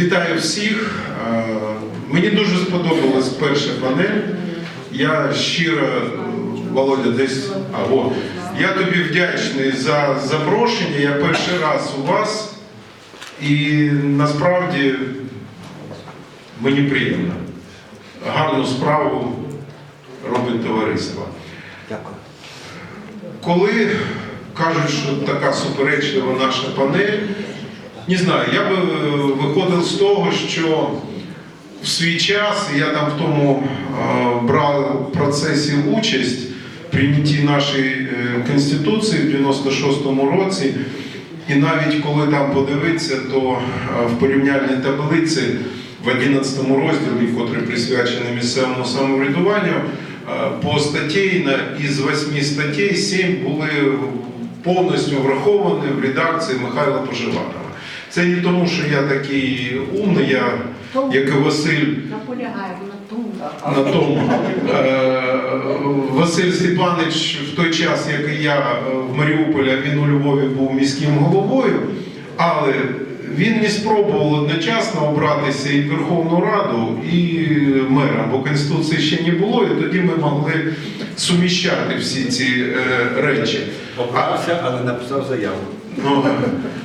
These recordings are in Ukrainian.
Вітаю всіх. Е, Мені дуже сподобалась перша панель. Я щиро, Володя, десь. А, о, я тобі вдячний за запрошення. Я перший раз у вас. І насправді мені приємно. Гарну справу робить товариство. Дякую. Коли кажуть, що така суперечлива наша панель, не знаю, я би е, виходив з того, що в свій час я там в тому е, брав в процесі участь в прийнятті нашої е, конституції в 96-му році. І навіть коли там подивитися, то в порівняльній таблиці в 11 розділі, котрий присвячений місцевому самоврядуванню, по статейно із 8 статей 7 були повністю враховані в редакції Михайла Поживанова. Це не тому, що я такий умний, я, як і Василь на тому. на тому. Е, Василь Степанович в той час, як і я в Маріуполі, він у Львові був міським головою, але він не спробував одночасно обратися і в Верховну Раду, і мером, бо Конституції ще не було, і тоді ми могли суміщати всі ці е, речі. Обрався, але написав заяву. Ну,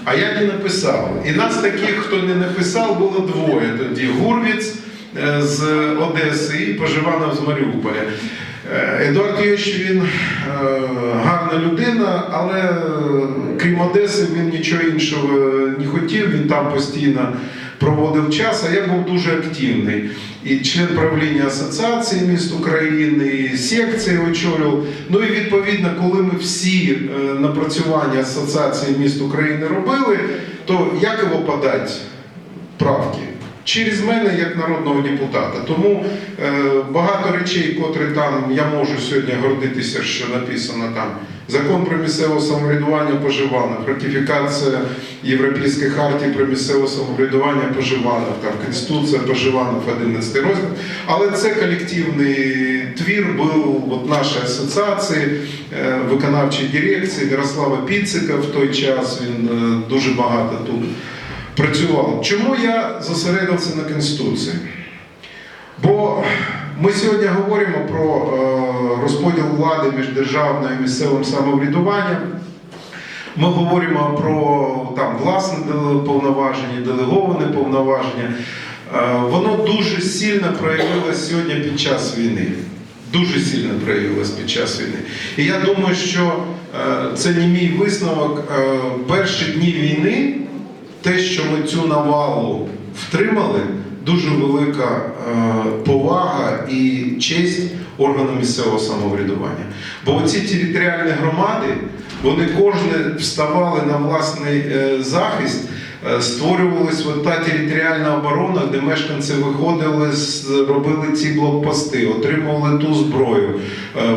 а я не написав. І нас таких, хто не написав, було двоє тоді. Гурвіц е, з Одеси і Поживанов з Маріуполя. Е, Едуард Йович, він е, гарна людина, але крім Одеси він нічого іншого не хотів, він там постійно проводив час, а я був дуже активний. І член правління Асоціації міст України, і секції очолював. Ну і відповідно, коли ми всі е, напрацювання Асоціації міст України робили, то як його подати правки? Через мене як народного депутата. Тому е, багато речей, котрі там я можу сьогодні гордитися, що написано там. Закон про місцеве самоврядування поживанок, ратифікація Європейської хартії про місцеве самоврядування поживанок, там Конституція поживанок 11 розділ. Але це колективний твір був от нашої асоціації, е, виконавчої дирекції Ярослава Піцика в той час. Він е, дуже багато тут працював. Чому я зосередився на Конституції? Бо ми сьогодні говоримо про е, розподіл влади між державною і місцевим самоврядуванням. Ми говоримо про там власне повноваження, делеговане повноваження. Е, Воно дуже сильно проявилось сьогодні під час війни. Дуже сильно проявилось під час війни. І я думаю, що е, це не мій висновок. Перші дні війни, те, що ми цю навалу втримали, дуже велика е, повага і честь органам місцевого самоврядування. Бо оці територіальні громади, вони кожне вставали на власний е, захист. Е, Створювалась та територіальна оборона, де мешканці виходили, робили ці блокпости, отримували ту зброю,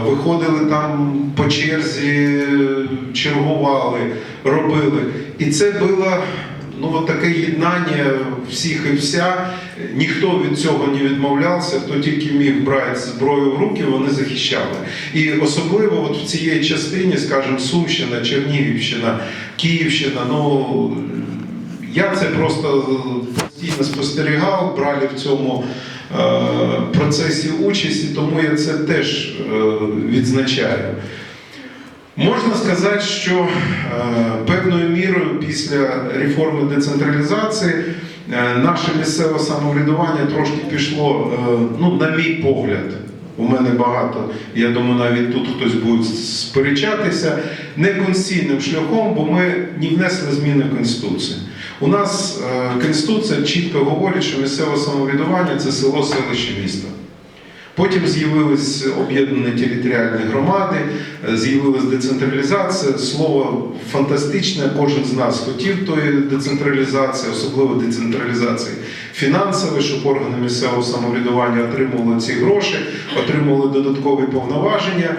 виходили там по черзі, чергували, робили. І це було ну, от таке єднання всіх і вся. Ніхто від цього не відмовлявся, хто тільки міг брати зброю в руки, вони захищали. І особливо от в цій частині, скажімо, Сумщина, Чернігівщина, Київщина, ну я це просто постійно спостерігав, брали в цьому е, процесі участь, і тому я це теж е, відзначаю. Можна сказати, що е, певною мірою після реформи децентралізації е, наше місцеве самоврядування трошки пішло, е, ну, на мій погляд, у мене багато, я думаю, навіть тут хтось буде сперечатися, не конституційним шляхом, бо ми не внесли зміни в Конституцію. У нас Конституція чітко говорить, що місцеве самоврядування це село, селище, місто. Потім з'явились об'єднані територіальні громади, е, з'явилась децентралізація. Слово фантастичне. Кожен з нас хотів тої децентралізації, особливо децентралізації фінансової, щоб органи місцевого самоврядування отримували ці гроші, отримували додаткові повноваження.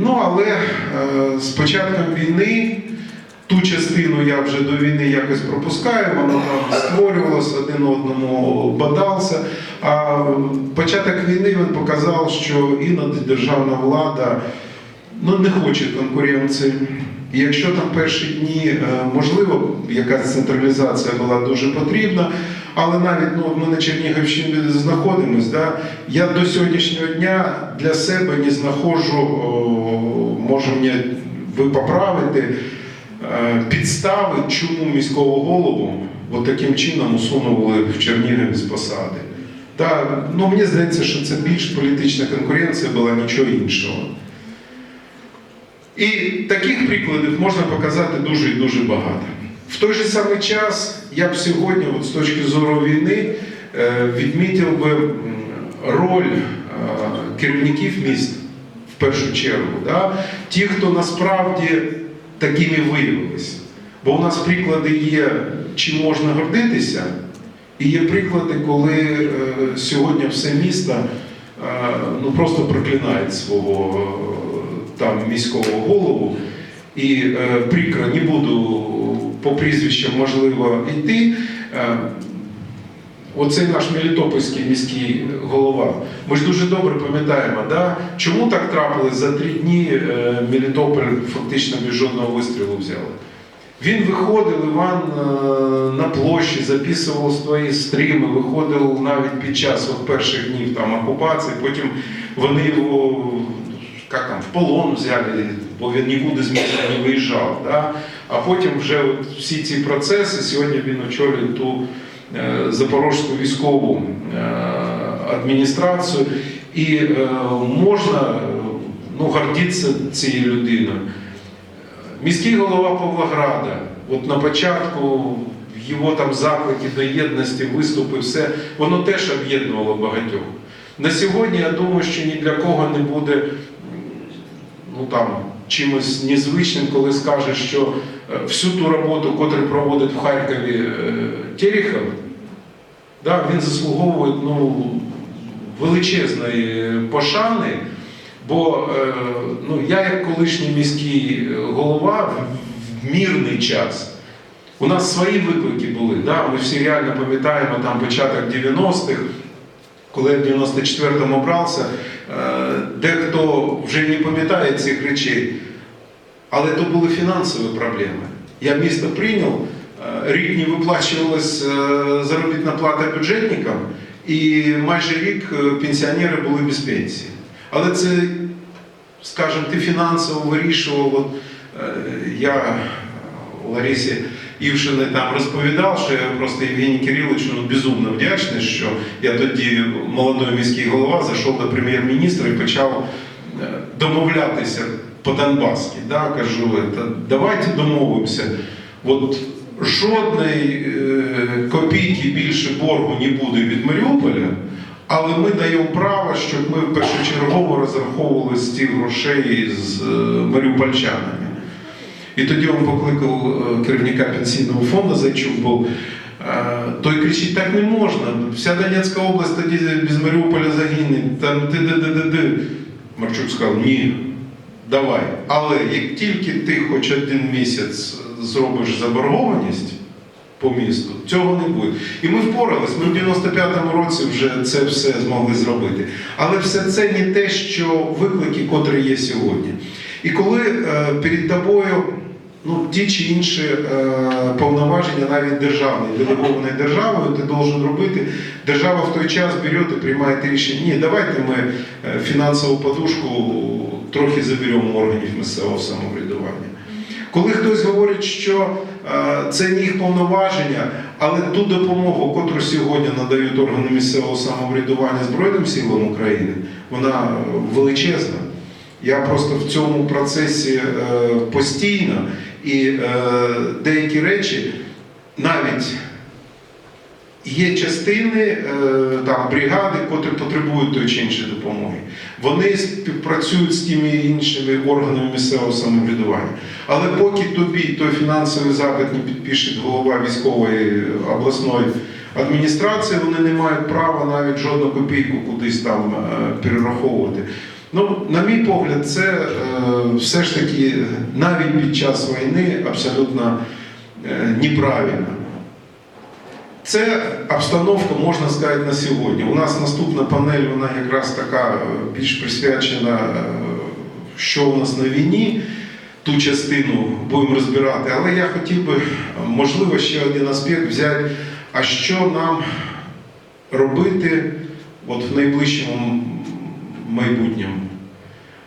Ну але е, з початком війни. Ту частину я вже до війни якось пропускаю, воно там створювалося, один одному бадався. А початок війни він показав, що іноді державна влада ну, не хоче конкуренції. І якщо там перші дні, е, можливо, якась централізація була дуже потрібна, але навіть ну, ми на Чернігівщині знаходимося, да, я до сьогоднішнього дня для себе не знаходжу, може мені ви поправити, е, підстави, чому міського голову от таким чином усунули в Чернігові з посади. Та, ну, мені здається, що це більш політична конкуренція була нічого іншого. І таких прикладів можна показати дуже і дуже багато. В той же самий час я б сьогодні, от з точки зору війни, е, відмітив би роль е, керівників міст в першу чергу. Да? Ті, хто насправді такими виявилися. Бо у нас приклади є, чим можна гордитися, і є приклади, коли е, сьогодні все місто е, ну, просто проклинає свого е, там міського голову. І прикро, не буду по прізвищам можливо йти. Оцей наш Мелітопольський міський голова. Ми ж дуже добре пам'ятаємо, да? чому так трапилось за три дні Мелітополь фактично без жодного вистрілу взяли. Він виходив, Іван е, на площі, записував свої стріми, виходив навіть під час от перших днів там, окупації, потім вони його як там, в полон взяли, бо він нікуди з міста не виїжджав. Да? А потім вже от всі ці процеси, сьогодні він очолює ту е, Запорозьку військову е, адміністрацію, і е, можна ну, гордитися цією людиною. Міський голова Павлограда, от на початку його там заклики до єдності, виступи, все, воно теж об'єднувало багатьох. На сьогодні я думаю, що ні для кого не буде ну, там, чимось незвичним, коли скаже, що е, всю ту роботу, яку проводить в Харкові е, Терехов, да, він заслуговує ну, величезної пошани. Бо е, ну, я, як колишній міський голова, в- мірний час. У нас свої виклики були. Да? Ми всі реально пам'ятаємо там початок 90-х, коли я в 94-му брався, е, дехто вже не пам'ятає цих речей. Але то були фінансові проблеми. Я місто прийняв, е, рік не виплачувалась е, заробітна плата бюджетникам, і майже рік е, пенсіонери були без пенсії. Але це, скажімо, ти фінансово вирішував. От, е, я Ларисі Івшини там розповідав, що я просто Євгеній Кириловичу ну, безумно вдячний, що я тоді молодий міський голова зайшов до прем'єр-міністра і почав е, домовлятися по-донбаськи. Да? Кажу, «Та давайте домовимося. От жодної е, копійки більше боргу не буде від Маріуполя, але ми даємо право, щоб ми першочергово розраховували з тих грошей з е, маріупольчанами. І тоді він покликав е, керівника пенсійного фонду, Зайчук був. Е, Той кричить, так не можна. Вся Донецька область тоді без Маріуполя загине. Там ти де де де де Марчук сказав, ні, давай. Але як тільки ти хоч один місяць зробиш заборгованість по місту, цього не буде. І ми впорались. Ми в 95-му році вже це все змогли зробити. Але все це не те, що виклики, котрі є сьогодні. І коли е, перед тобою ну, ті чи інші е, повноваження, навіть державні, делеговані державою, ти должен робити. Держава в той час бере і приймає рішення. Ні, давайте ми е, фінансову подушку трохи заберемо органів місцевого самоврядування. Коли хтось говорить, що це не їх повноваження, але ту допомогу, котру сьогодні надають органи місцевого самоврядування Збройним силам України, вона е, величезна. Я просто в цьому процесі е, постійно і е, деякі речі навіть є частини е, там бригади, котрі потребують тої чи іншої допомоги. Вони співпрацюють з тими іншими органами місцевого самоврядування. Але поки тобі той фінансовий запит не підпише голова військової обласної адміністрації, вони не мають права навіть жодну копійку кудись там е, перераховувати. Ну, на мій погляд, це е, все ж таки навіть під час війни абсолютно неправильно. Це обстановка, можна сказати, на сьогодні. У нас наступна панель, вона якраз така е, більш присвячена е, що у нас на війні, ту частину будемо розбирати. Але я хотів би, можливо, ще один аспект взяти, а що нам робити от в найближчому майбутньому.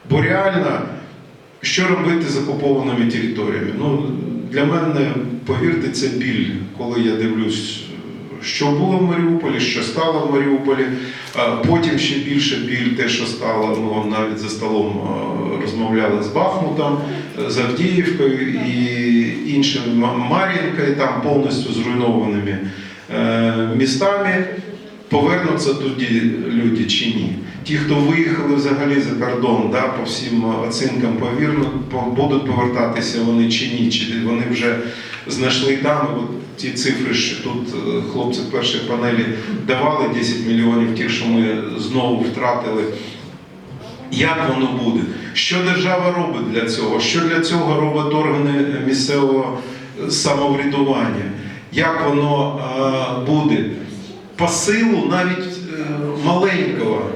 Бо реально, що робити з окупованими територіями? Ну, для мене, повірте, це біль, коли я дивлюсь, що було в Маріуполі, що стало в Маріуполі. А Потім ще більше біль, те, що стало, ми навіть за столом е, розмовляли з Бахмутом, е, з Авдіївкою і іншими Мар'їнкою, там повністю зруйнованими е, містами. Повернуться туди люди чи ні? Ті, хто виїхали взагалі за кордон, да, по всім оцінкам повірну, по- будуть повертатися вони чи ні, чи вони вже знайшли там. От ті цифри, що тут е, хлопці в першій панелі давали 10 мільйонів, ті, що ми знову втратили. Як воно буде? Що держава робить для цього? Що для цього роблять органи місцевого самоврядування? Як воно е, буде? По силу навіть е, маленького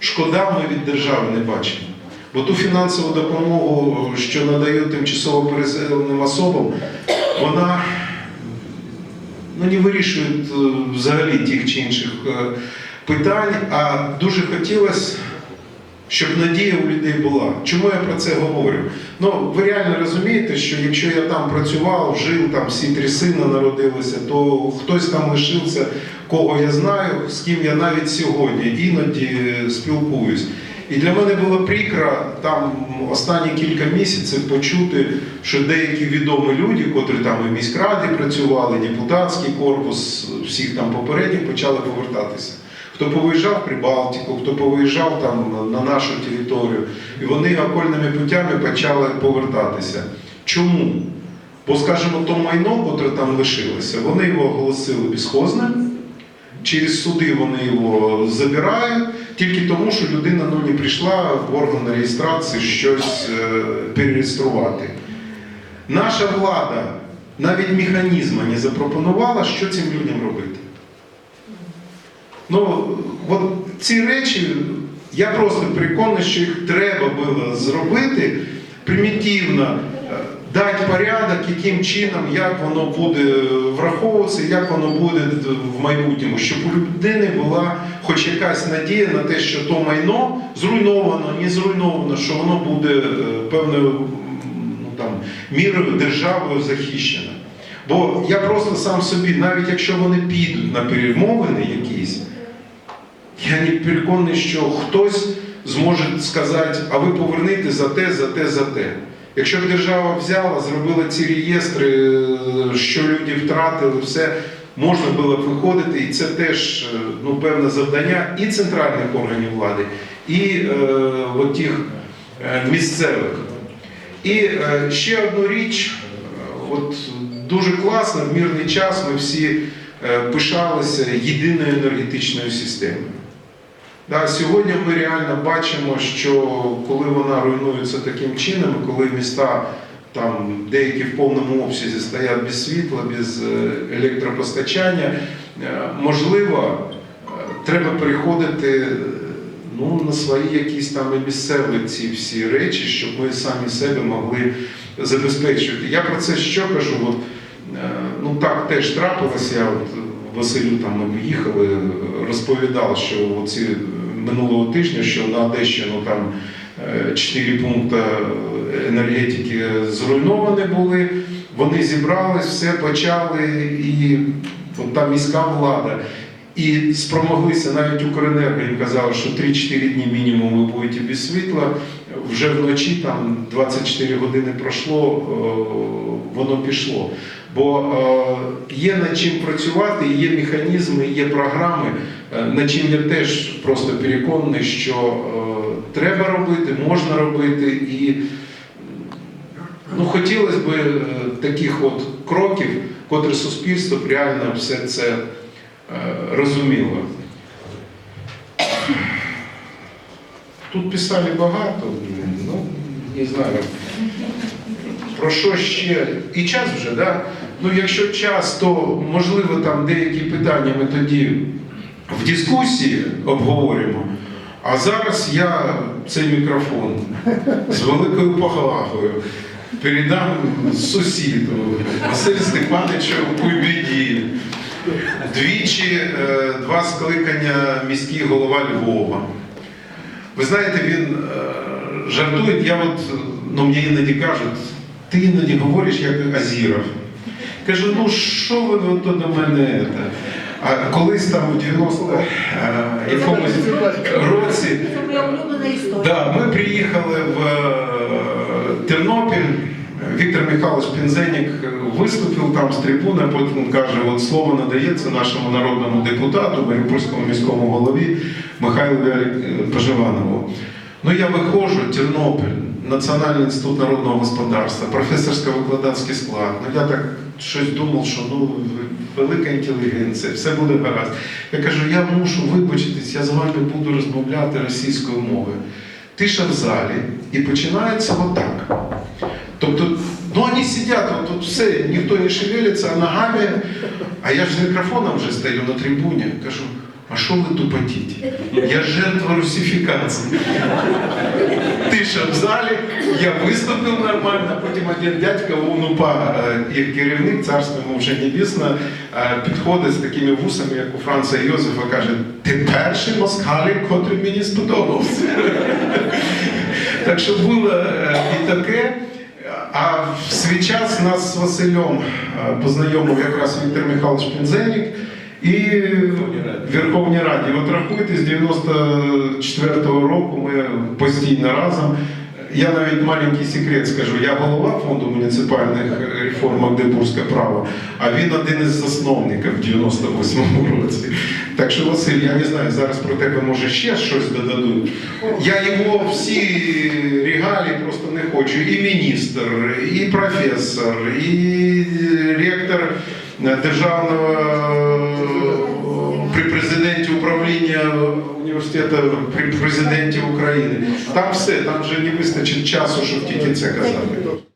шкода ми від держави не бачимо. Бо ту фінансову допомогу, що надають тимчасово переселеним особам, вона ну, не вирішує е, взагалі тих чи інших е, питань, а дуже хотілося щоб надія у людей була. Чому я про це говорю? Ну, ви реально розумієте, що якщо я там працював, жив, там всі три сина народилися, то хтось там лишився, кого я знаю, з ким я навіть сьогодні іноді спілкуюсь. І для мене було прикро там останні кілька місяців почути, що деякі відомі люди, котрі там і в міськраді працювали, депутатський корпус, всіх там попередніх почали повертатися. Хто повиїжджав в Прибалтику, хто повиїжджав там на нашу територію, і вони окольними путями почали повертатися. Чому? Бо, скажімо, то майно, котре там лишилося, вони його оголосили безхозним, через суди вони його забирають, тільки тому, що людина ну, не прийшла в орган реєстрації щось е, перереєструвати. Наша влада навіть механізму не запропонувала, що цим людям робити. Ну, от ці речі, я просто переконаний, що їх треба було зробити примітивно, дати порядок, яким чином, як воно буде враховуватися, як воно буде в майбутньому, щоб у людини була хоч якась надія на те, що то майно зруйновано, не зруйновано, що воно буде е, певною ну, там, мірою державою захищено. Бо я просто сам собі, навіть якщо вони підуть на перемовини якісь, я не переконаний, що хтось зможе сказати, а ви повернете за те, за те, за те. Якщо б держава взяла, зробила ці реєстри, е, що люди втратили, все можна було б виходити, і це теж е, ну, певне завдання і центральних органів влади, і е, от тих е, місцевих. І е, ще одну річ, от дуже класно, в мирний час ми всі пишалися єдиною енергетичною системою. Да, сьогодні ми реально бачимо, що коли вона руйнується таким чином, коли міста там деякі в повному обсязі стоять без світла, без е, електропостачання, е, можливо, е, треба переходити е, ну, на свої якісь там місцеві ці всі речі, щоб ми самі себе могли забезпечувати. Я про це що кажу? От, ну так теж трапилося. Я от Василю там ми розповідав, що оці минулого тижня, що на Одещину там е, чотири пункти енергетики зруйновані були. Вони зібрались, все почали, і от та міська влада. І спромоглися навіть Укренерго їм казали, що 3-4 дні мінімум ви будете без світла. Вже вночі там 24 години пройшло, е, воно пішло. Бо е, є над чим працювати, є механізми, є програми, е, чим я теж просто переконаний, що е, треба робити, можна робити і ну, хотілося б е, таких от кроків, котрі суспільство реально все це розуміло. Тут писали багато, ну, не знаю. Про що ще? І час вже, да? Ну, якщо час, то можливо там деякі питання ми тоді в дискусії обговоримо. А зараз я цей мікрофон з великою повагою передам сусіду Василю Степановичу Куйбіді. Двічі е, два скликання міський голова Львова. Ви знаєте, він е, жартує, я от, ну мені іноді кажуть, ти іноді говориш як Азіров. Кажу, ну що ви до мене? Це?» А колись там у 90 е, якомусь році. Да, ми приїхали в е, Тернопіль. Віктор Михайлович Пінзенік виступив там з трибуни, потім каже, от слово надається нашому народному депутату, Маріупольському міському голові Михайлу Вялі- Поживанову. Ну я виходжу, Тернопіль, Національний інститут народного господарства, професорсько-викладацький склад. Ну я так щось думав, що ну велика інтелігенція, все буде гаразд. Я кажу, я мушу вибачитись, я з вами буду розмовляти російською мовою. Тиша в залі і починається отак. Тобто, ну вони сидять, от все, ніхто не шевелиться, а ногами. А я ж з мікрофоном вже стою на трибуні, кажу, а що ви тупотіте? Я жертва русифікації. Тиша в залі, я виступив нормально, потім один дядька УНУПА, е, їх керівник, царство йому вже небесне, е, підходить з такими вусами, як у Франца Йозефа, каже, ти перший москалік, котрий мені сподобався. Так що було е, і таке. А в свій час нас з Василем познайомив якраз Віктор Михайлович Пінзенік і в Верховній Раді. От рахуйте, з 94-го року ми постійно разом. Я навіть маленький секрет скажу, я голова фонду муніципальних реформ Магдебурзьке право, а він один із засновників в 98-му році. Так що, Василь, я не знаю, зараз про тебе може ще щось додадуть. Я його всі регалії просто не хочу. І міністр, і професор, і ректор державного при президенті управління університету при президенті України. Там все, там вже не вистачить часу, щоб тільки це казати.